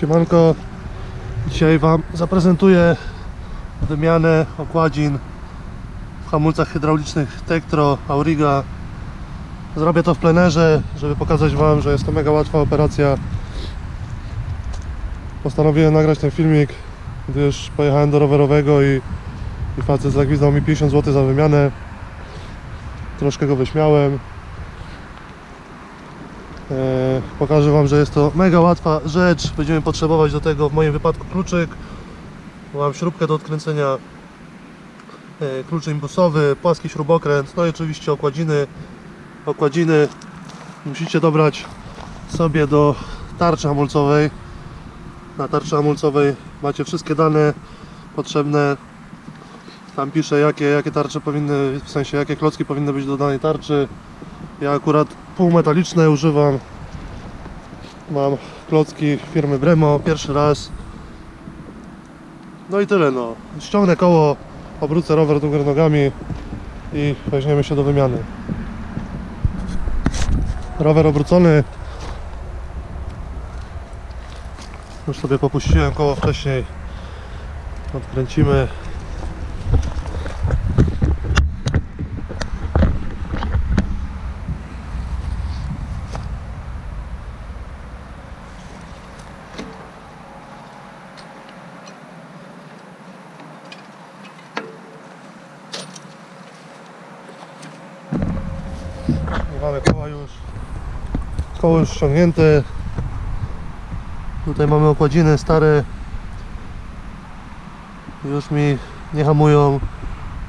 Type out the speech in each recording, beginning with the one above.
Siemanko, dzisiaj Wam zaprezentuję wymianę okładzin w hamulcach hydraulicznych Tektro Auriga. Zrobię to w plenerze, żeby pokazać Wam, że jest to mega łatwa operacja. Postanowiłem nagrać ten filmik, gdyż pojechałem do rowerowego i, i facet zagwizdał mi 50 zł za wymianę. Troszkę go wyśmiałem. E, Pokażę Wam, że jest to mega łatwa rzecz. Będziemy potrzebować do tego w moim wypadku kluczyk. Mam śrubkę do odkręcenia, e, klucz imbusowy, płaski śrubokręt, no i oczywiście okładziny. Okładziny musicie dobrać sobie do tarczy hamulcowej. Na tarczy hamulcowej macie wszystkie dane potrzebne. Tam pisze jakie, jakie tarcze powinny, w sensie jakie klocki powinny być do danej tarczy. Ja akurat półmetaliczne używam. Mam klocki firmy Bremo, pierwszy raz. No i tyle no. Ściągnę koło, obrócę rower do góry nogami i weźmiemy się do wymiany. Rower obrócony. Już sobie popuściłem koło wcześniej. Odkręcimy. Mamy koła już. Koło już ściągnięte. Tutaj mamy okładziny stare. Już mi nie hamują.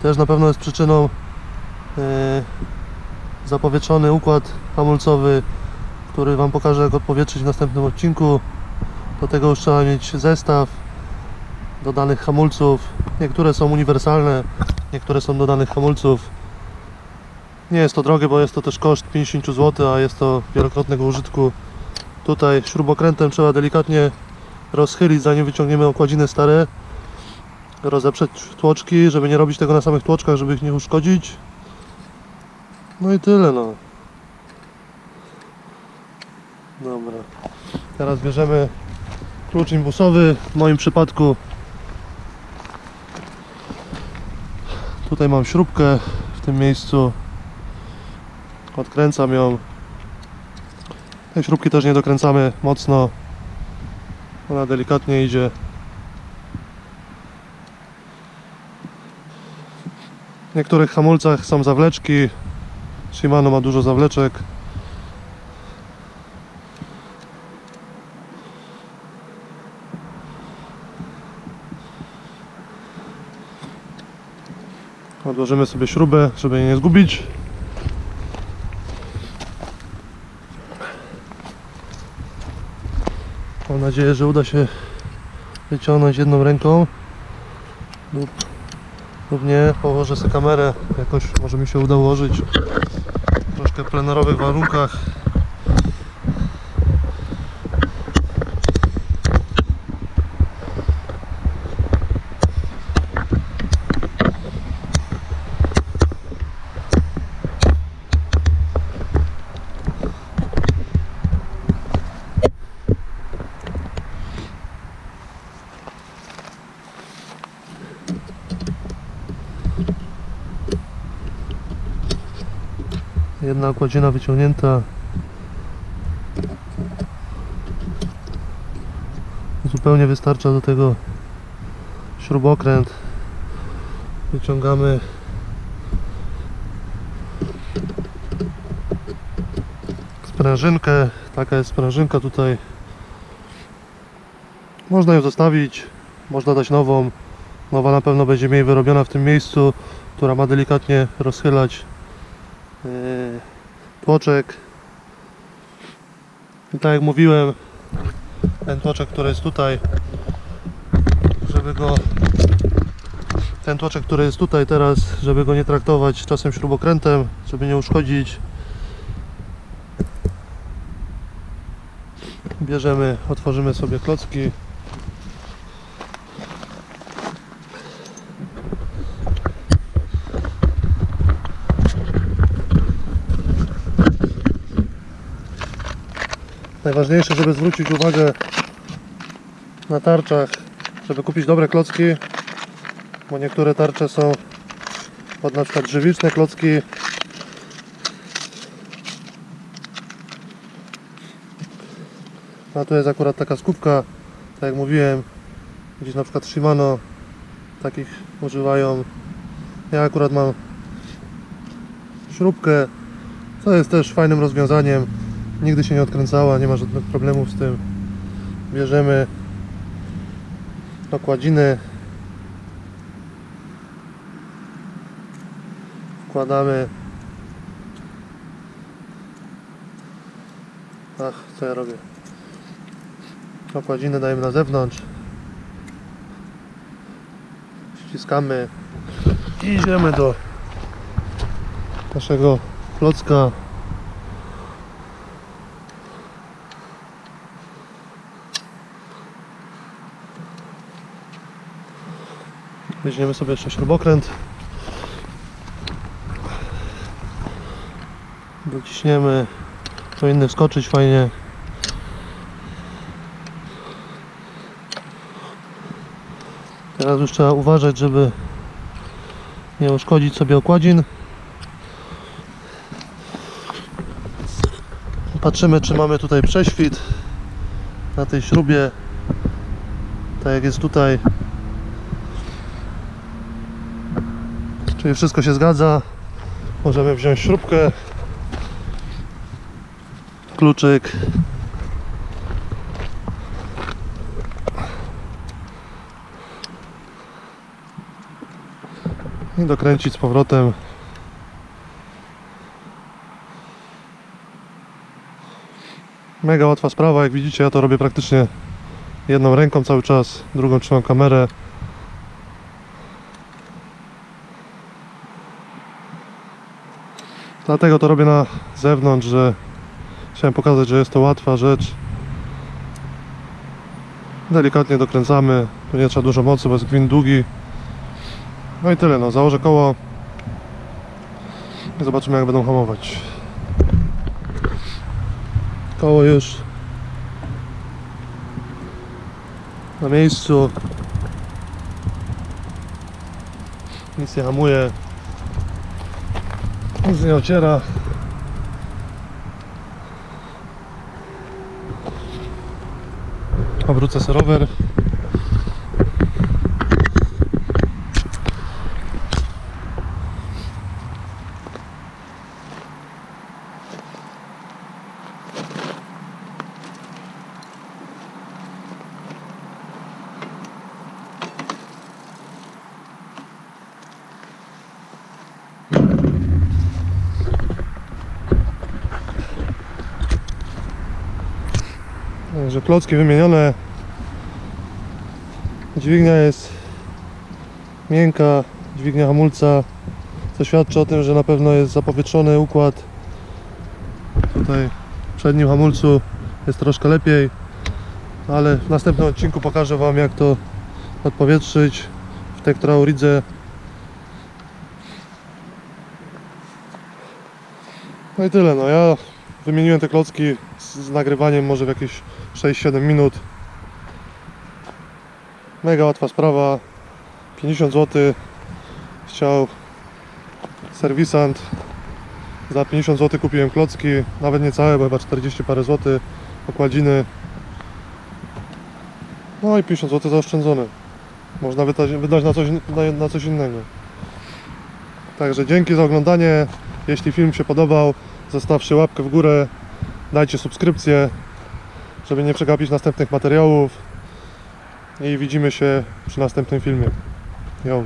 Też na pewno jest przyczyną e, zapowietrzony układ hamulcowy, który Wam pokażę jak odpowietrzyć w następnym odcinku. Do tego już trzeba mieć zestaw do danych hamulców. Niektóre są uniwersalne, niektóre są do danych hamulców. Nie jest to drogie, bo jest to też koszt 50 zł, a jest to wielokrotnego użytku. Tutaj śrubokrętem trzeba delikatnie rozchylić, zanim wyciągniemy okładziny stare. Rozeprzeć tłoczki, żeby nie robić tego na samych tłoczkach, żeby ich nie uszkodzić. No i tyle no. Dobra. Teraz bierzemy klucz imbusowy. W moim przypadku tutaj mam śrubkę w tym miejscu odkręcam ją. Tej śrubki też nie dokręcamy mocno. Ona delikatnie idzie. W niektórych hamulcach są zawleczki. Shimano ma dużo zawleczek. Odłożymy sobie śrubę, żeby jej nie zgubić Mam nadzieję, że uda się wyciągnąć jedną ręką lub, lub nie. Położę sobie kamerę, jakoś może mi się uda ułożyć w troszkę plenerowych warunkach. Jedna okładzina wyciągnięta. Zupełnie wystarcza do tego śrubokręt. Wyciągamy sprężynkę. Taka jest sprężynka tutaj. Można ją zostawić, można dać nową. Nowa na pewno będzie mniej wyrobiona w tym miejscu, która ma delikatnie rozchylać tłoczek i tak jak mówiłem ten tłoczek, który jest tutaj żeby go ten tłoczek, który jest tutaj teraz żeby go nie traktować czasem śrubokrętem żeby nie uszkodzić. Bierzemy, otworzymy sobie klocki Najważniejsze, żeby zwrócić uwagę na tarczach, żeby kupić dobre klocki, bo niektóre tarcze są pod na przykład żywiczne klocki. A tu jest akurat taka skupka, tak jak mówiłem, gdzieś na przykład Shimano takich używają. Ja akurat mam śrubkę, co jest też fajnym rozwiązaniem. Nigdy się nie odkręcała, nie ma żadnych problemów z tym. Bierzemy okładziny, wkładamy. Ach, co ja robię? Okładziny dajemy na zewnątrz. Ściskamy i idziemy do naszego klocka. Weźmiemy sobie jeszcze śrubokręt. Dociśniemy. Powinny wskoczyć fajnie. Teraz już trzeba uważać, żeby nie uszkodzić sobie okładzin. Patrzymy, czy mamy tutaj prześwit na tej śrubie. Tak jak jest tutaj. Czyli wszystko się zgadza. Możemy wziąć śrubkę, kluczyk. I dokręcić z powrotem. Mega łatwa sprawa, jak widzicie ja to robię praktycznie jedną ręką cały czas, drugą trzymam kamerę. Dlatego to robię na zewnątrz, że chciałem pokazać, że jest to łatwa rzecz. Delikatnie dokręcamy, tu nie trzeba dużo mocy, bo jest gwint długi. No i tyle, no założę koło i zobaczymy jak będą hamować. Koło już na miejscu. Nic nie hamuje. Nic nie ociera. Obrócę sobie rower. Także klocki wymienione. Dźwignia jest miękka, dźwignia hamulca, co świadczy o tym, że na pewno jest zapowietrzony układ. Tutaj w przednim hamulcu jest troszkę lepiej, ale w następnym odcinku pokażę Wam jak to odpowietrzyć w Tektrauridze. No i tyle, no ja wymieniłem te klocki z, nagrywaniem może w jakieś 6-7 minut. Mega łatwa sprawa. 50 zł chciał serwisant. Za 50 zł kupiłem klocki, nawet nie całe, bo chyba 40 parę złotych. Okładziny. No i 50 zł zaoszczędzone. Można wydać, wydać na, coś, na, na coś innego. Także dzięki za oglądanie. Jeśli film się podobał, zostawcie łapkę w górę, dajcie subskrypcję, żeby nie przegapić następnych materiałów i widzimy się przy następnym filmie. Jo.